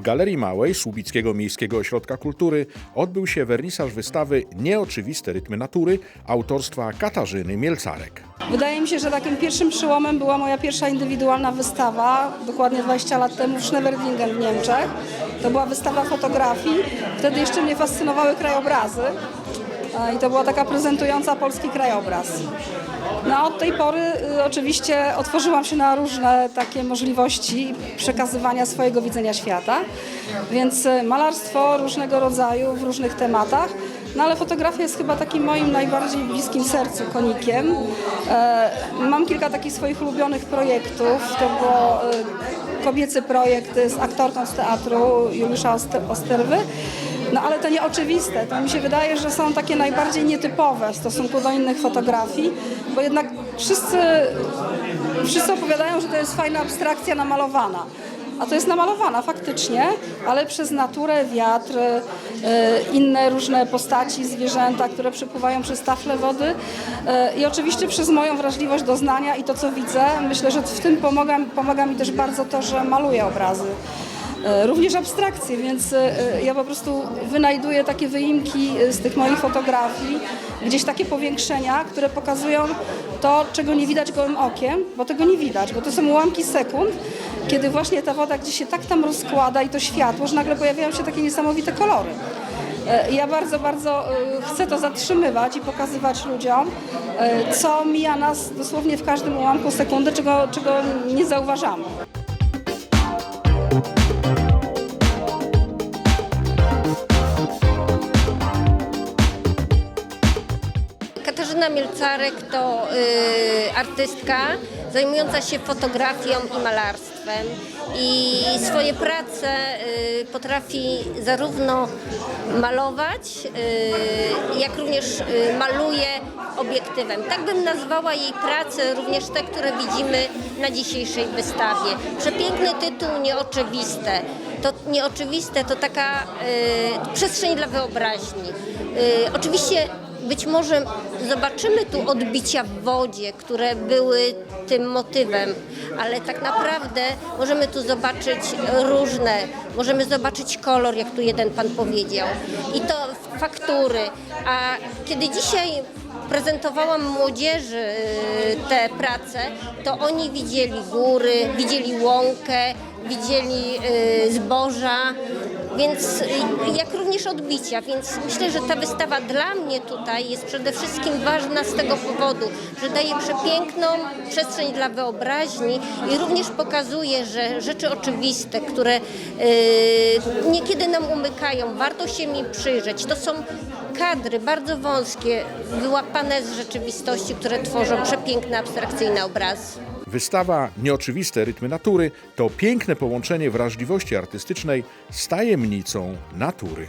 W Galerii Małej Słubickiego Miejskiego Ośrodka Kultury odbył się wernisaż wystawy Nieoczywiste rytmy natury autorstwa Katarzyny Mielcarek. Wydaje mi się, że takim pierwszym przełomem była moja pierwsza indywidualna wystawa, dokładnie 20 lat temu w Schneverdingen w Niemczech. To była wystawa fotografii. Wtedy jeszcze mnie fascynowały krajobrazy i to była taka prezentująca polski krajobraz. No a od tej pory y, oczywiście otworzyłam się na różne takie możliwości przekazywania swojego widzenia świata, więc y, malarstwo różnego rodzaju w różnych tematach, no ale fotografia jest chyba takim moim najbardziej bliskim sercu konikiem. E, mam kilka takich swoich ulubionych projektów, to było y, kobiecy projekt z aktorką z teatru Juliusza Oste- Osterwy. No ale to nieoczywiste. To mi się wydaje, że są takie najbardziej nietypowe w stosunku do innych fotografii, bo jednak wszyscy, wszyscy opowiadają, że to jest fajna abstrakcja namalowana. A to jest namalowana faktycznie, ale przez naturę, wiatr, y, inne różne postaci, zwierzęta, które przepływają przez tafle wody y, i oczywiście przez moją wrażliwość doznania i to, co widzę. Myślę, że w tym pomaga, pomaga mi też bardzo to, że maluję obrazy. E, również abstrakcje, więc e, ja po prostu wynajduję takie wyimki e, z tych moich fotografii, gdzieś takie powiększenia, które pokazują to, czego nie widać gołym okiem, bo tego nie widać, bo to są ułamki sekund, kiedy właśnie ta woda gdzieś się tak tam rozkłada i to światło, że nagle pojawiają się takie niesamowite kolory. E, Ja bardzo, bardzo e, chcę to zatrzymywać i pokazywać ludziom, e, co mija nas dosłownie w każdym ułamku sekundy, czego, czego nie zauważamy. Katarzyna Mielcarek to y, artystka zajmująca się fotografią i malarstwem i swoje prace y, potrafi zarówno malować, y, jak również y, maluje obiektywem. Tak bym nazwała jej prace, również te, które widzimy na dzisiejszej wystawie. Przepiękny tytuł, nieoczywiste. To nieoczywiste to taka y, przestrzeń dla wyobraźni. Y, oczywiście być może zobaczymy tu odbicia w wodzie, które były tym motywem, ale tak naprawdę możemy tu zobaczyć różne, możemy zobaczyć kolor, jak tu jeden pan powiedział, i to faktury. A kiedy dzisiaj prezentowałam młodzieży y, te prace, to oni widzieli góry, widzieli łąkę, widzieli y, zboża, więc y, jak również odbicia, więc myślę, że ta wystawa dla mnie tutaj jest przede wszystkim ważna z tego powodu, że daje przepiękną przestrzeń dla wyobraźni i również pokazuje, że rzeczy oczywiste, które y, niekiedy nam umykają, warto się mi przyjrzeć. To są kadry bardzo wąskie, wyłapane z rzeczywistości, które tworzą przepiękne, abstrakcyjne obrazy. Wystawa Nieoczywiste rytmy natury to piękne połączenie wrażliwości artystycznej z tajemnicą natury.